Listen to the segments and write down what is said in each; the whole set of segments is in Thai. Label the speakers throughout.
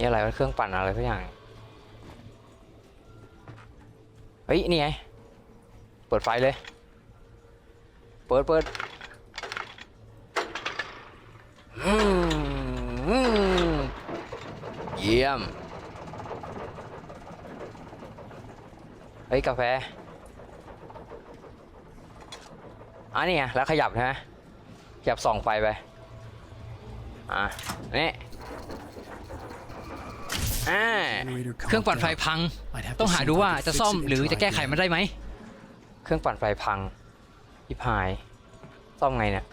Speaker 1: นี่อะไรวะเครื่องปั่นอะไรสักอย่าง เฮ้ย นี่ไง เปิดไฟเลย เปิดเปิดเยี่ยม เฮ้ย กาแฟอะนี่ไงแล้วขยับนะขยับส่องไฟไป อะนี่ อ่า
Speaker 2: เครื่องปั่นไฟพัง ต้องหาดูว่าจะซ่อมหรือจะแก้ไขมันได้ไหม
Speaker 1: เครื่องปั่นไฟพังทิพาย ซ่อมไงเนี่ย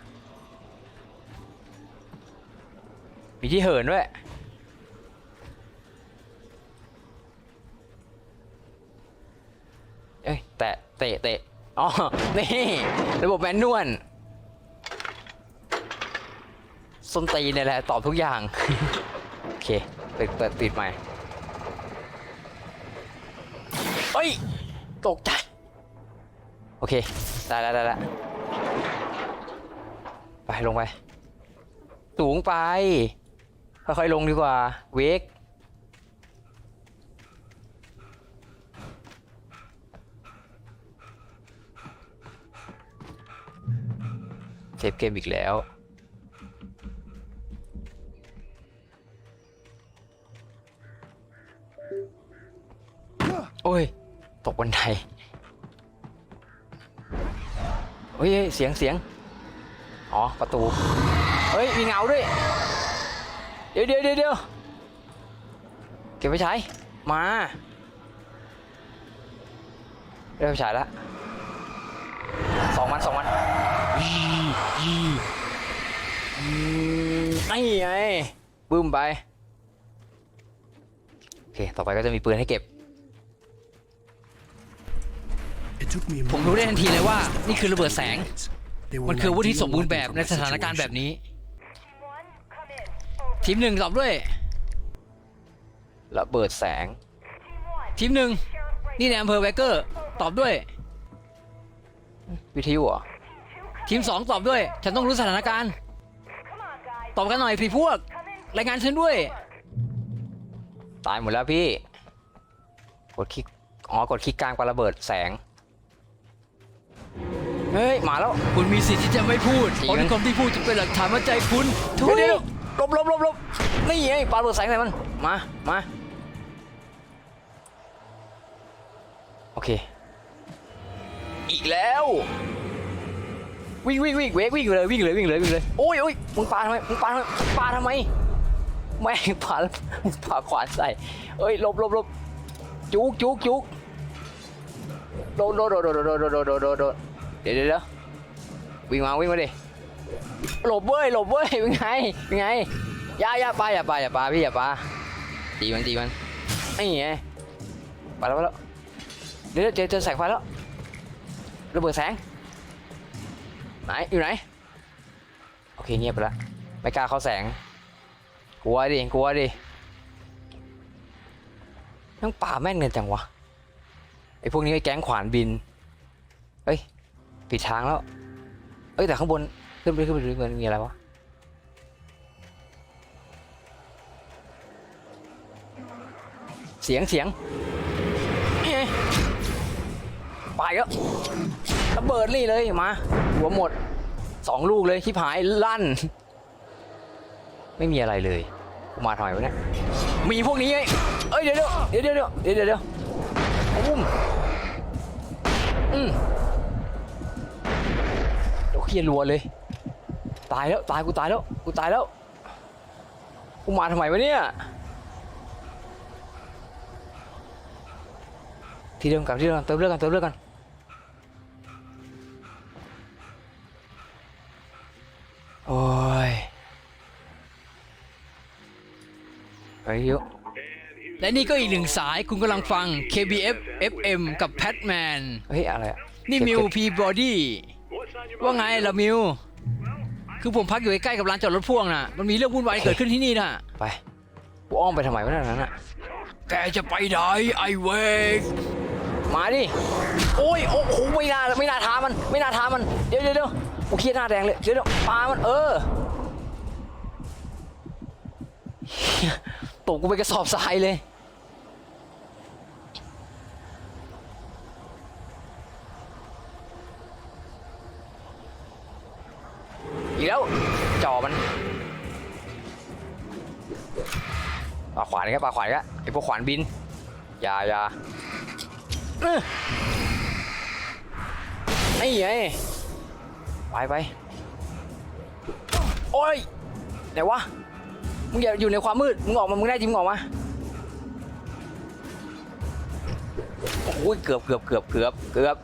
Speaker 1: มีที่เหินด้วย เอ้ย แตะ เตะ เตะ อ๋อ นี่ ระบบแมนนวลส้นตีนเนี่ยแหละ ตอบทุกอย่าง โอเค เปิดเปิดปิดใหม่ เฮ้ย ตกใจ โอเค ได้แล้วได้แล้วไปลงไป สูงไป ค่อยๆลงดีกว่า เวกเซฟเกมอีกแล้วโอ้ย ตกบันไดเฮ้ยเฮ้ยเสียงเสียง อ๋อ ประตู เฮ้ย มีเงาด้วย เดี๋ยวเดี๋ยวเดี๋ยวเก็บไปใช้ มาเริ่มฉายแล้วสองวันสองวันไอืมนี่ไงบึ้มไป โอเค ต่อไปก็จะมีปืนให้เก็บ
Speaker 2: ผมรู้ได้ทันทีเลยว่า นี่คือระเบิดแสง มันคืออาวุธที่สมบูรณ์แบบในสถานการณ์แบบนี้ ทีมหนึ่งตอบด้วย
Speaker 1: ระเบิดแสง
Speaker 2: ทีมหนึ่งนี่ในอำเภอแวกเกอร์ตอบด้วย
Speaker 1: วิทยุเหรอ
Speaker 2: ทีมสองตอบด้วย ฉันต้องรู้สถานการณ์ ตอบกันหน่อยพี่พวก รายงานฉันด้วย
Speaker 1: ตายหมดแล้วพี่ กดคลิก อ๋อ กดคลิกกลางปาระเบิดแสง เฮ้ยมาแล้ว
Speaker 2: คุณมีสิทธิ์ที่จะไม่พูด
Speaker 1: จริง
Speaker 2: เพราะทุกคำที่พูดจะเป็นหลักฐานว่าใจคุณ
Speaker 1: ทุยหลบหลบหลบหลบนี่ไงปาระเบิดแสงใส่มัน มา มา โอเค อีกแล้ว วิ่งวิ่งวิ่งเวกวิ่งเลยวิ่งเลยวิ่งเลยวิ่งเลย โอ้ยโอ้ยมึงปาทำไม มึงปาทำไมปาทำไมแม่งปามึงปาขวานใส่ เอ้ยหลบหลบหลบจุกจุกจุกโดดโดดโดดโดดโดดโดดโดดโเดี๋ยวเดี๋ยวเดี๋ยววิ่งมาวิ่งมาดิหลบเว้ยหลบเว้ยเป็นไงเป็นไงอย่าอย่าปาอย่าปาอย่าปาพี่อย่าปาตีมันตีมันไอ้ไงไปแล้วไปแล้วเดี๋ยวเจอเจอแสงไฟแล้วระเบิดแสงไหนอยู่ไหนโอเคเงียบไปแล้วไม่กล้าเข้าแสงกลัวดิกลัวดิทั้งป่าแม่นเงินจังวะไอ้พวกนี้ไอ้แก๊งขวานบินเฮ้ย ผิดทางแล้ว เอ้ยแต่ข้างบนขึ้นไปขึ้นไปดูมันมีอะไรวะเสียงเสียงไปแล้วระเบิดนี่เลยมาหัวหมดสองลูกเลยที่ผายลั่น ไม่มีอะไรเลยมาทำไวะเนี่ยมีพวกนี้ไงเอ้ยเดี๋ยวเดี๋ยวเดี๋ยวเดี๋ยวเดี๋ยวเดี๋ยวเดี๋ยวอุ้มอืม เดี๋ยวเคลียร์รัวเลย ตายแล้วตายกูตายแล้วกูตายแล้วกูมาทำไมวะเนี่ยที่เดิมกับที่เดิมเติมเลือดกันเติมเลือดกันโอ้ยไปเยอะ
Speaker 2: และนี่ก็อีกหนึ่งสายคุณกำลังฟัง KBF FM กับแพทแมน
Speaker 1: เฮ้ยอะไรอะ
Speaker 2: นี่มิวพีบอดี้ ว่าไงล่ะมิว คือผมพักอยู่ใกล้ๆกับร้านจอดรถพ่วงน่ะ มันมีเรื่องวุ่นวายเกิดขึ้นที่นี่น่ะ
Speaker 1: ไป กูอ้อมไปทำไมวะนั่นน่ะ
Speaker 2: แกจะไปไหนไอเวก
Speaker 1: มาดิ โอ้ย โอ้โห ไม่น่าไม่น่าท้ามัน ไม่น่าท้ามัน เดี๋ยวเดี๋ยวเดี๋ยวกูเครียดหน้าแดงเลย เดี๋ยวเดี๋ยวปามัน เออ ตกกูไปกระสอบทรายเลย อีกแล้วปาขวานอีกแล้วไอ้พวกขวานบินอย่าอย่าอื้อนี่ไงไปไปโอ้ยไหนวะมึงอย่าอยู่ในความมืดมึงออกมามึงได้จริงมึงออกมาโอ้ยเกือบเกือบเกือบเกือบเกือบ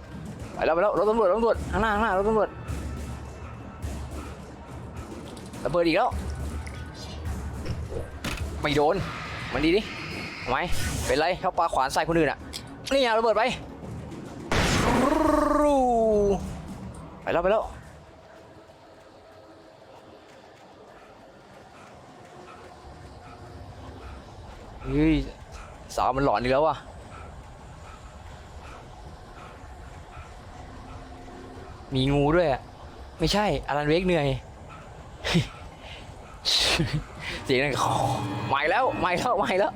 Speaker 1: ไปแล้วไปแล้วรถตำรวจรถตำรวจข้างหน้าข้างหน้ารถตำรวจระเบิดอีกแล้วไม่โดน มันดีดิทำไมเป็นไรเขาปาขวานใส่คนอื่นอะ นี่ไงระเบิดไปรูไปแล้วไปแล้วเฮ้ยสาวมันหลอนอีกแล้วว่ะมีงูด้วยอะ ไม่ใช่อลันเวกเหนื่อย เสียงนั่นไม่แล้วไม่แล้วไม่แล้ว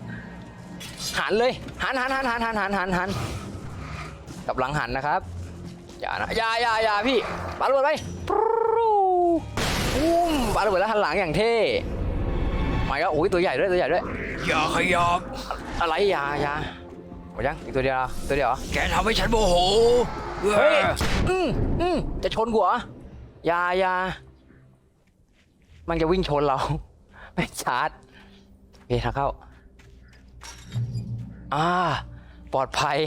Speaker 1: หันเลย หันหันหันหันหันหันหันหันกลับหลังหันนะครับ อย่านะอย่าอย่าอย่าพี่ปาระเบิดไปปรูอุ้มปาระเบิดแล้วหันหลังอย่างเท่ไม่แล้วโอ้ยตัวใหญ่ด้วยตัวใหญ่ด้วย
Speaker 2: อย่าขยับ
Speaker 1: อะไรอยาอยาหมดยังอีกตัวเดียวเหรอตัวเดียวเหรอ
Speaker 2: แกทำให้ฉันโมโห
Speaker 1: เฮ้ย อืมอืมจะชนกูเหรออยาอยา มันจะวิ่งชนเรา ไม่ชาร์จโอเคทางเข้า อ่า ปลอดภัย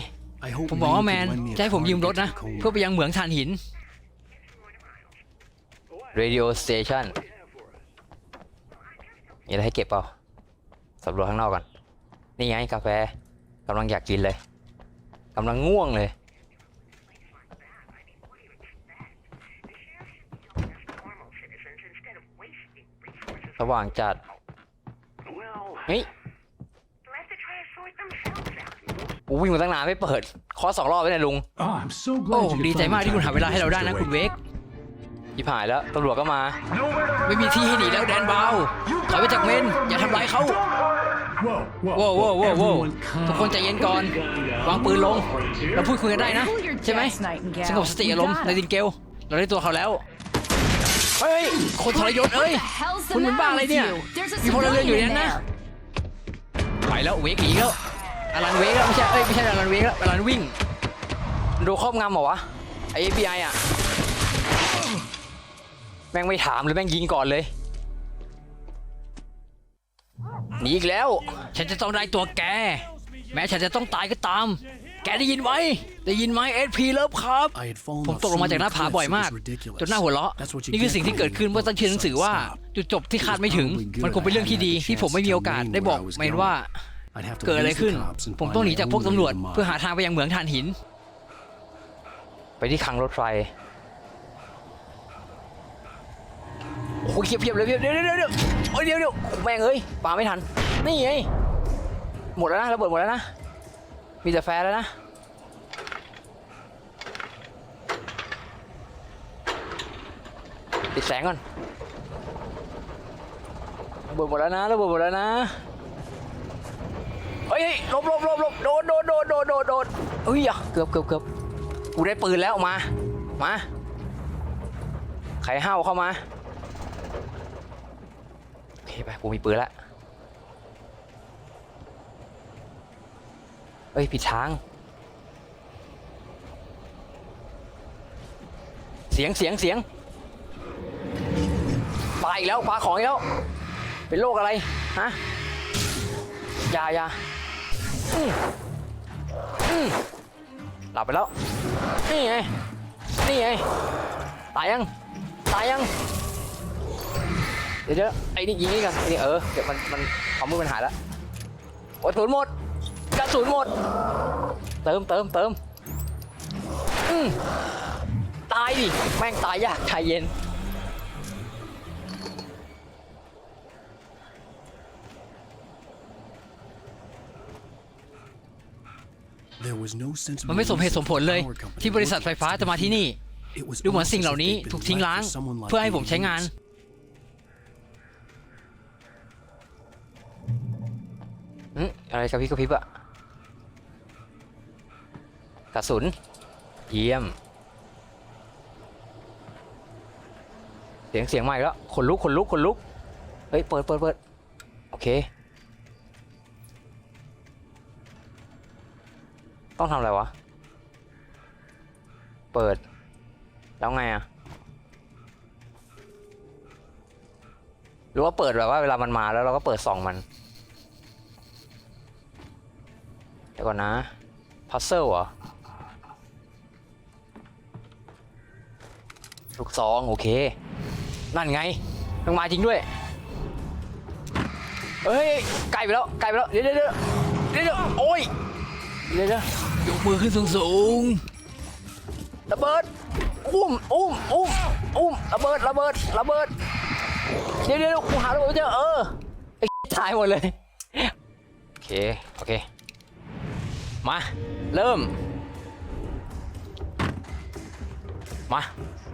Speaker 2: ผมบอกว่าแมนจะให้ผมยืมรถนะ เพื่อไปยังเหมืองถ่านหิน
Speaker 1: radio station มีอะไรให้เก็บเปล่าสำรวจข้างนอกก่อนนี่ไงกาแฟกำลังอยากกินเลยกำลังง่วงเลย สว่างจัดเฮ้ยกูวิ่งมาตั้งนานไม่เปิด คอสองรอบแล้วเนี่ยลุง
Speaker 3: Oh, I'm so
Speaker 2: โอ้
Speaker 3: glad
Speaker 2: ผม
Speaker 3: you
Speaker 2: ดีใจมากที่คุณหาเวลาให้เราได้นะคุณเวก
Speaker 1: ที่ผ่านแล้วตำรวจก็มา
Speaker 2: ไม่มีที่ให้หนีแล้วแดนเบาถอยไปจากเมน อย่าทำร้ายเขา
Speaker 3: Whoa,
Speaker 2: โว้วโว้วโว้วโว้ว
Speaker 3: Everyone calm
Speaker 2: ทุกคนใจเย็นก่อน วางปืนลง เราพูดคุยกันได้นะ ใช่ไหมสงบสติอารมณ์ในดินเกล เราได้ตัวเขาแล้ว เฮ้ย คนทรยศเอ้ย คุณเป็นบ้าอะไรเนี่ย มีพลเรือนอยู่ในนั้นนะไปแล้วเวกหนีแล้วอลันเวกแล้วไม่ใช่ เอ้ยไม่ใช่อลันเวกแล้วอลันวิ่ง
Speaker 1: โดนครอบงำเหรอวะ ไอ้ FBI อะ แม่งไม่ถามเลยแม่งยิงก่อนเลยหนีอีกแล้ว
Speaker 2: ฉันจะต้องได้ตัวแก แม้ฉันจะต้องตายก็ตาม แกได้ยินไหมได้ยินไหมเอสพีเลิฟครับ ผมตกลงมาจากหน้าผาบ่อยมาก จนหน้าหัวเราะ นี่คือสิ่งที่เกิดขึ้นเมื่อตั้งชื่อหนังสือว่า จุดจบที่คาดไม่ถึง มันคงเป็นเรื่องที่ดีที่ผมไม่มีโอกาสได้บอกแมนว่า เกิดอะไรขึ้น ผมต้องหนีจากพวกตำรวจ เพื่อหาทางไปยังเหมืองถ่านหิน
Speaker 1: ไปที่คลังรถไฟโอ้โหเพียบเพียบเลยเพียบเดี๋ยวเดี๋ยวเดี๋ยวเดี๋ยวโอ้ยเดี๋ยวเดี๋ยวแม่งเอ้ยปาไม่ทัน นี่ไงหมดแล้วนะระเบิดหมดแล้วนะ มีแต่แฟร์แล้วนะ ติดแสงก่อนระเบิดหมดแล้วนะระเบิดหมดแล้วนะเฮ้ยหลบหลบหลบหลบโดนโดนโดนโดนโดนโดนเฮ้ยอะเกือบเกือบเกือบกูได้ปืนแล้วมามาใครห้าวเข้ามาโอเคไปกูมีปืนแล้ว เอ้ยผิดทาง เสียงเสียงเสียงปาอีกแล้วปาของอีกแล้ว เป็นโรคอะไรฮะยายาหลับไปแล้ว นี่ไง นี่ไง ตายยัง ตายยัง เดี๋ยวเดี๋ยวไอ้นี่ยิงนี่กันไอ้นี่เออ เดี๋ยวมันมันความมืดมันหายแล้วโอ้ยถุนหมด กระสุนหมด เติมเติมเติมอืมตายดิ แม่งตายยากชายเย็น
Speaker 2: มันไม่สมเหตุสมผลเลย ที่บริษัทไฟฟ้าจะมาที่นี่ ดูเหมือนสิ่งเหล่านี้ถูกทิ้งร้าง เพื่อให้ผมใช้งาน
Speaker 1: อืมอะไรกระพริบกระพริบอะ กระสุน เยี่ยม เสียงเสียงใหม่แล้วขนลุกขนลุกขนลุก เฮ้ย เปิดเปิดเปิดโอเค ต้องทำอะไรวะ เปิด แล้วไงอะหรือว่าเปิดแบบว่าเวลามันมาแล้วเราก็เปิดส่องมันเดี๋ยวก่อนนะพัซเซิลเหรอ ลูกซองโอเค นั่นไงมันมาจริงด้วย เฮ้ยไกลไปแล้วไกลไปแล้วเดี๋ยวเดี๋ยวเดี๋ยวเดี๋ยวโอ้ยเดี๋ยวเดี๋ยวย
Speaker 2: กมือขึ้นสูงสูง
Speaker 1: ระเบิดอุ้มอุ้มอุ้มอุ้มระเบิดระเบิดระเบิดเดี๋ยวเดี๋ยวกูหาระเบิดเจอเออไอ้ตายหมดเลยโอเคโอเคมาเริ่มมา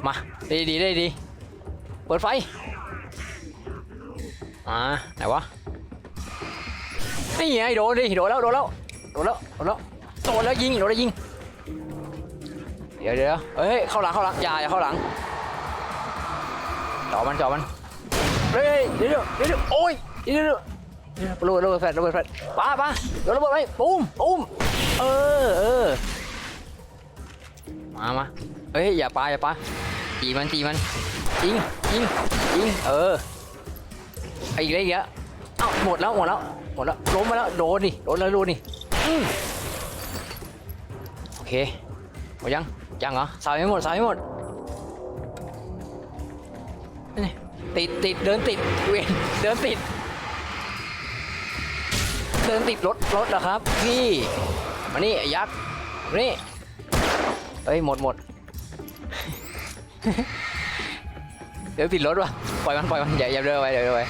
Speaker 1: มาได้ดีได้ดีเปิดไฟอ่าไหนวะนี่ไงโดนดิโดนแล้วโดนแล้วโดนแล้วโดนแล้วโดนแล้วยิงโดนแล้วยิงเดี๋ยวเดี๋ยวเฮ้ยเข้าหลังเข้าหลังอย่าอย่าเข้าหลังจ่อมันจ่อมันเฮ้ยเดี๋ยวเดี๋ยวเดี๋ยวโอ้ยเดี๋ยวเดี๋ยวเดี๋ยวเดี๋ยวระเบิดระเบิดแฟลชระเบิดแฟลชป้าป้าเดี๋ยวระเบิดไปปุ้มปุ้มเออเออมามาเฮ้ยอย่าปาอย่าปา จีมันจีมันยิงยิงยิงเออไอ้อีกแล้วอีกแล้วเอ้าหมดแล้วหมดแล้วหมดแล้วล้มมาแล้วโดนดิโดนแล้วโดนดิโอเคหมดยังยังเหรอสายไม่หมดสายไม่หมดนี่ติดติดเดินติดเวียนเดินติด เดินติดรถรถเหรอครับพี่มานี่ไอ้ยักษ์มานี่เฮ้ยหมดหมด เดี๋ยวติดรถว่ะปล่อยมันปล่อยมันอย่าอย่าเดินไปเดี๋ยวเดินไป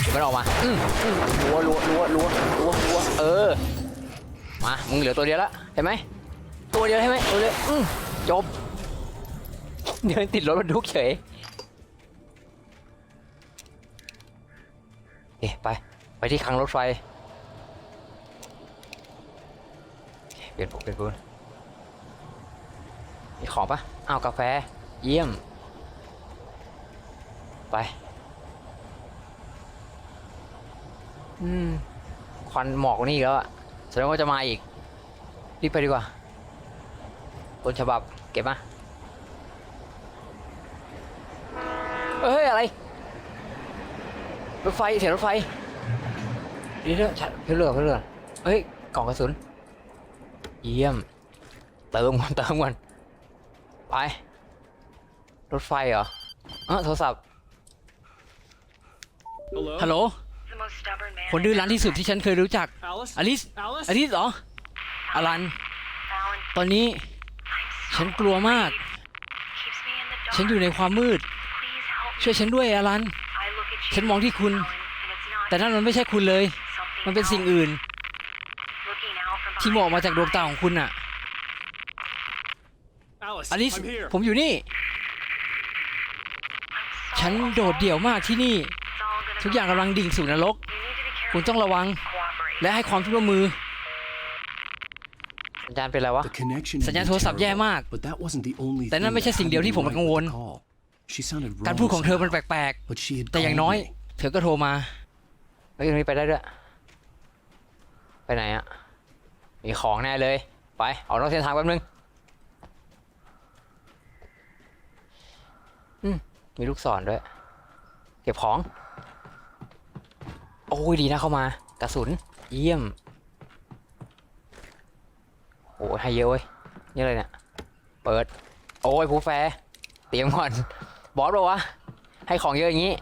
Speaker 1: เดี๋ยวมันออกมาอืมอืมรัวรัวรัวรัวรัวรัวเออมามึงเหลือตัวเดียวละเห็นไหมตัวเดียวใช่ไหมตัวเดียวอืมจบเดินติดรถบรรทุกเฉยเอ๊ะไปไปที่คลังรถไฟเปลี่ยนปุ๊บเปลี่ยนปุ๊บมีของปะอ้าวกาแฟ เยี่ยม ไป อืม ควันหมอกนี่อีกแล้วอะแสดงว่าจะมาอีก รีบไปดีกว่า ต้นฉบับ เก็บมา เฮ้ย อะไร รถไฟ เสียงรถไฟเดี๋ยวเดี๋ยวเพื่อเรือเพื่อเรือเฮ้ย กล่องกระสุน เยี่ยม เติมก่อนเติมก่อนไป รถไฟเหรออ๋อโทรศัพท์
Speaker 2: ฮัลโหล
Speaker 3: The most stubborn man
Speaker 2: คนดื้อรั้นที่สุดที่ฉันเคยรู้จัก
Speaker 4: Alice?
Speaker 2: อลิส
Speaker 4: Alice?
Speaker 2: อลิสเหรอ อลัน
Speaker 3: Alan
Speaker 2: ตอนนี้ฉันกลัวมาก
Speaker 3: keeps me in the dark.
Speaker 2: ฉันอยู่ในความมืด
Speaker 3: Please help me.
Speaker 2: ช่วยฉันด้วยอลัน
Speaker 3: I look at you,
Speaker 2: ฉันมองที่คุณ
Speaker 3: Alan, and it's not
Speaker 2: แต่นั่นมันไม่ใช่คุณเลย
Speaker 3: something
Speaker 2: มันเป็นสิ่ง
Speaker 3: else.
Speaker 2: อื่น
Speaker 3: Looking out from
Speaker 2: ที่มองออกมาจากดวงตาของคุณอะ
Speaker 4: Alice,
Speaker 2: อลิส
Speaker 4: I'm here.
Speaker 2: ผมอยู่นี่ ฉันโดดเดี่ยวมากที่นี่
Speaker 3: It's all gonna
Speaker 2: ทุกอย่างกำลังดิ่งสู่นรก
Speaker 3: You need to be careful.
Speaker 2: คุณต้องระวัง
Speaker 3: Cooperate.
Speaker 2: และให้ความร่วมมือ
Speaker 1: สัญญาณเป็นอะไรวะ
Speaker 5: The connection
Speaker 2: สัญญาณ
Speaker 5: had
Speaker 2: โท
Speaker 5: been
Speaker 2: รศัพท์แย่
Speaker 5: terrible,
Speaker 2: มาก
Speaker 5: but that wasn't the only
Speaker 2: แต่นั่น
Speaker 5: thing
Speaker 2: ไม่ใช่
Speaker 5: that
Speaker 2: สิ่งเดียวที่ผม
Speaker 5: had
Speaker 2: กังวล
Speaker 5: the call. She sounded
Speaker 2: การ
Speaker 5: wrong
Speaker 2: พูดของเธอมัน
Speaker 5: somehow,
Speaker 2: แปลก
Speaker 5: but she had
Speaker 2: ๆแต่อย่าง
Speaker 5: called
Speaker 2: น้อย
Speaker 5: me.
Speaker 2: เธอก็โทรมา
Speaker 1: เฮ้ยตรงนี้ไปได้ด้วย ไปไหนอะมีของแน่เลย ไปเอานอกเส้นทางแป๊บนึง อื มีลูกศรด้วย เก็บของ โอ้ยดีนะเข้ามากระสุน เยี่ยมโอ้ยให้เยอะเว้ยนี่อะไรเนี่ย เปิด โอ้ยผู้แฟเตรียมก่อน บอสบอกวะ ให้ของเยอะอย่างนี้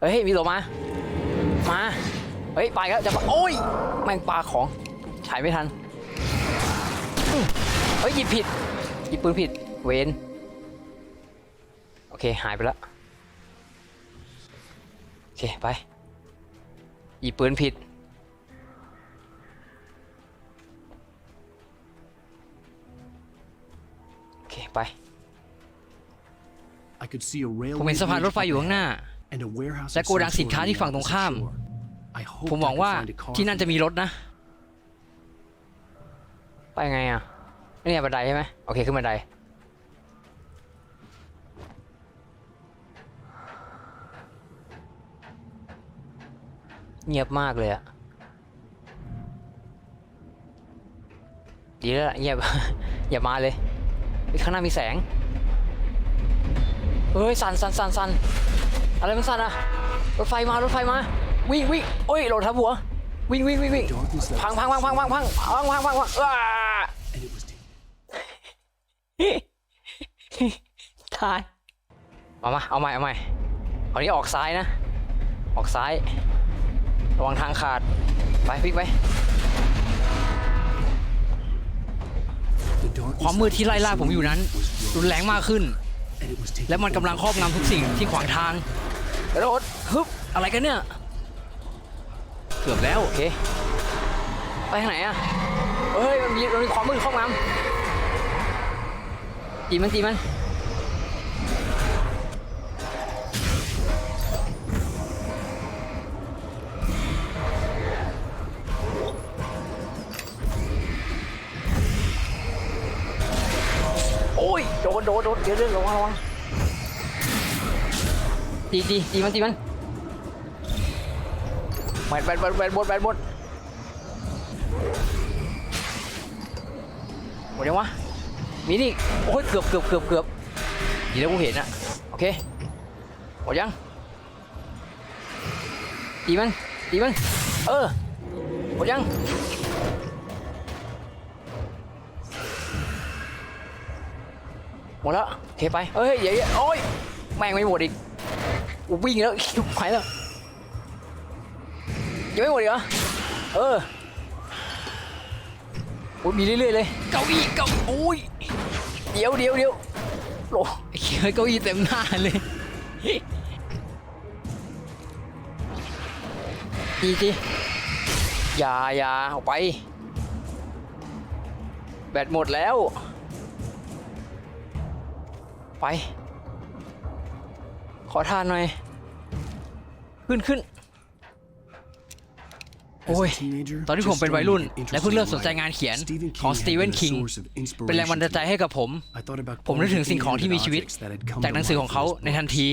Speaker 1: เฮ้ย มีตัวมา มา เฮ้ย ไปแล้วจะปาโอ้ย แม่งปลาของฉายไม่ทัน เฮ้ย หยิบผิด หยิบปืนผิด เวน อเคหายไปแล้วโอเคไปหยิบปืนผิด โอเคไป
Speaker 5: I could see a
Speaker 2: ผมเห็น
Speaker 5: railway
Speaker 2: สะพานรถ
Speaker 5: bridge
Speaker 2: ไฟอยู่
Speaker 5: up
Speaker 2: ข้างหน้า
Speaker 5: ahead and a warehouse
Speaker 2: และ
Speaker 5: of
Speaker 2: โกดัง
Speaker 5: some
Speaker 2: สินค้า
Speaker 5: sort on
Speaker 2: ที่
Speaker 5: the
Speaker 2: ฝั่งตรง
Speaker 5: opposite
Speaker 2: ข้าม
Speaker 5: shore. I hope
Speaker 2: ผมหวังว่า
Speaker 5: I can find a car
Speaker 2: ที่นั่นจะมีรถนะ
Speaker 1: ไปไงอะ นี่บันไดใช่ไหมโอเค ขึ้นบันได เงียบมากเลยอะดีแล้วล่ะเงียบ อย่ามาเลยเฮ้ยข้างหน้ามีแสงเฮ้ยสั่นสั่นสั่นสั่นอะไรมันสั่นอะรถไฟมารถไฟมาวิ่งวิ่งโอ้ยโหลดทับหัววิ่งวิ่งวิ่งวิ่ง
Speaker 5: Darkness that
Speaker 1: พังพังพังพังพังพังพังพังพังพังอ้า
Speaker 5: and it was deep.
Speaker 1: ตายเอามาเอาใหม่เอาใหม่เอานี้ออกซ้ายนะ ออกซ้าย ระวังทางขาด ไปพลิกไป
Speaker 2: ความมืดที่ไล่ล่าผมอยู่นั้น รุนแรงมากขึ้น และมันกำลังครอบงำทุกสิ่งที่ขวางทาง
Speaker 1: กระโดดฮึบ
Speaker 2: อะไรกันเนี่ย เกือบแล้ว
Speaker 1: โอเค ไปทางไหนอะเฮ้ย มันมีมันมีความมืดครอบงำตีมันตีมัน โดนโดนโดนเดี๋ยวเดี๋ยวระวังระวังตีตีตีมันตีมันแบนแบนแบนแบนบดแบนบดหมดยังวะมีนี่โอ้ยเกือบเกือบเกือบเกือบดีแล้วกูเห็นอะโอเคหมดยังตีมันตีมันเออหมดยัง หมดแล้วโอเคไปเฮ้ยอย่าอย่โอ้ยแม่งไม่หมดอีกวิ่งแล้วชิบหายแล้วยังไม่หมดอีกเหรอเออโอ้ยมีเรื่อยๆเลย
Speaker 2: เก้าอี้เก้าโอ้ย
Speaker 1: เดี๋ยวเดี๋ยวเดี๋ยวโอ้
Speaker 2: ยเก้าอี้เต็มหน้าเลย
Speaker 1: จีจีอย่าอย่าออกไป แบตหมดแล้ว ไป ขอทานหน่อย ขึ้นขึ้น
Speaker 5: As a
Speaker 2: โอ้ย
Speaker 5: teenager,
Speaker 2: ตอนที่ผม
Speaker 5: just
Speaker 2: เป็นวัยรุ่น
Speaker 5: starting to get
Speaker 2: และเพิ่งเริ่มสน
Speaker 5: interested
Speaker 2: ใจ
Speaker 5: in
Speaker 2: งานเขียน
Speaker 5: writing, Stephen
Speaker 2: ของ
Speaker 5: King
Speaker 2: สตีเวน
Speaker 5: had
Speaker 2: คิง
Speaker 5: been a source of inspiration
Speaker 2: เป็นแรงบันดาลใจ
Speaker 5: to me.
Speaker 2: ให้กับผม
Speaker 5: I thought about
Speaker 2: ผมนึกถึงสิ่งของที่มีชีวิต
Speaker 5: objects that had come
Speaker 2: จาก
Speaker 5: to
Speaker 2: หนังสือ
Speaker 5: life
Speaker 2: ของเขา
Speaker 5: in his
Speaker 2: ในทัน
Speaker 5: books.
Speaker 2: ที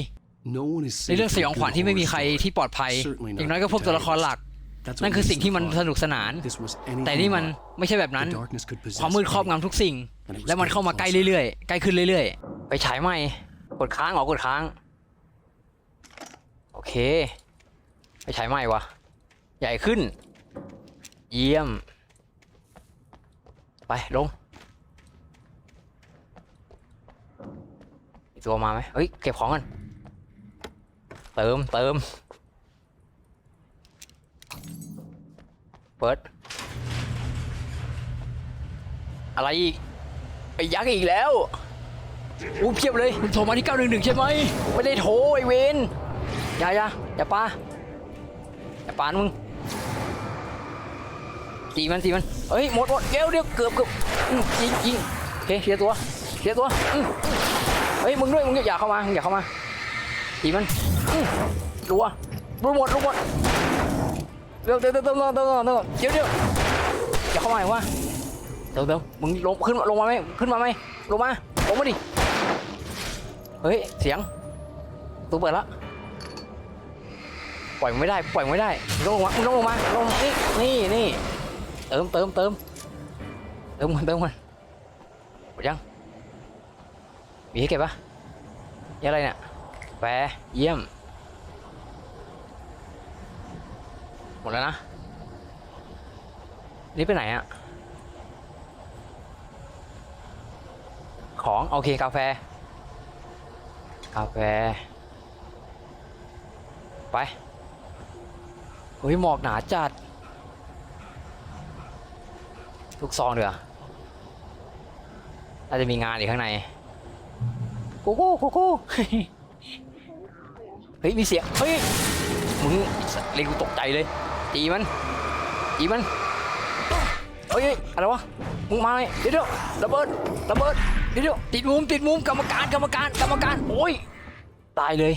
Speaker 5: No one is
Speaker 2: ใน
Speaker 5: safe
Speaker 2: เรื่องสยอง
Speaker 5: from
Speaker 2: ขวัญ
Speaker 5: good
Speaker 2: ที่ไม่มีใคร
Speaker 5: horror
Speaker 2: ที่ปลอดภัย
Speaker 5: Certainly not
Speaker 2: อย่างน้อยก็พวกตัวละครหลัก
Speaker 5: That's
Speaker 2: นั่น
Speaker 5: what
Speaker 2: คือสิ่ง
Speaker 5: Mason
Speaker 2: ที่มัน
Speaker 5: thought.
Speaker 2: สนุกสนาน
Speaker 5: This was
Speaker 2: แต่
Speaker 5: anything
Speaker 2: นี่มัน
Speaker 5: but.
Speaker 2: ไม่ใช่แบบนั้น
Speaker 5: The darkness could possess
Speaker 2: ความมืดครอบ
Speaker 5: anything.
Speaker 2: งำทุกสิ่ง และมันเข้ามาใกล้เรื่อยๆ ใกล้ขึ้นเรื่อย
Speaker 1: ไปฉายใหม่ กดค้างออกกดค้าง โอเค ไปฉายใหม่วะใหญ่ขึ้น เยี่ยม ไปลงมีตัวมาไหมเฮ้ย เก็บของกันเติมเติม เปิด อะไรอีก ไอ้ยักษ์อีกแล้ว อู้เพียบเลย
Speaker 2: มึงโทรมาที่911ใช่ไหม
Speaker 1: ไม่ได้โทรไอเวนอย่าอย่าอย่าป้าอย่าปานมึงตีมันตีมันเฮ้ยหมดหมดเลียวเดียวเกือบเกือบยิงยิงโอเคเคลียร์ตัวเคลียร์ตัวเฮ้ยมึงด้วยมึงอย่าเข้ามาอย่าเข้ามาตีมันรัวรัวหมดรัวหมดเดี๋ยวเดี๋ยวเดี๋ยวเดี๋ยวเดี๋ยวเดี๋ยวเดี๋ยวอย่าเข้ามาหน่อยวะเดี๋ยวเดี๋ยวมึงลงขึ้นลงมาไหมขึ้นมาไหมลงมาลงมาดิ เฮ้ย เสียงตัวเปิดแล้วปล่อยไม่ได้ ปล่อยไม่ได้ลงมาลงมาลงนี่นี่นี่เติมเติมเติมเติมมันเติมมันหมดยังมีให้เก็บปะนี่อะไรเนี่ยแปรเยี่ยม หมดแล้วนะ นี่ไปไหนอะของ โอเค กาแฟ กาแฟ ไป เฮ้ย หมอกหนาจัด ทุกซองเดือน่าจะมีงานอีกข้างในกูกูกูกูเฮ้ย มีเสียง เฮ้ย มึงเล็งกูตกใจเลยตีมันตีมันเฮ้ย อะไรวะ มึงมาไงเดี๋ยวเดี๋ยวระเบิดระเบิดเดี๋ยว เดี๋ยว
Speaker 2: ติดมุมติดมุมกรรมการกรรมการกรรมการ
Speaker 1: โอ้ย ตายเลย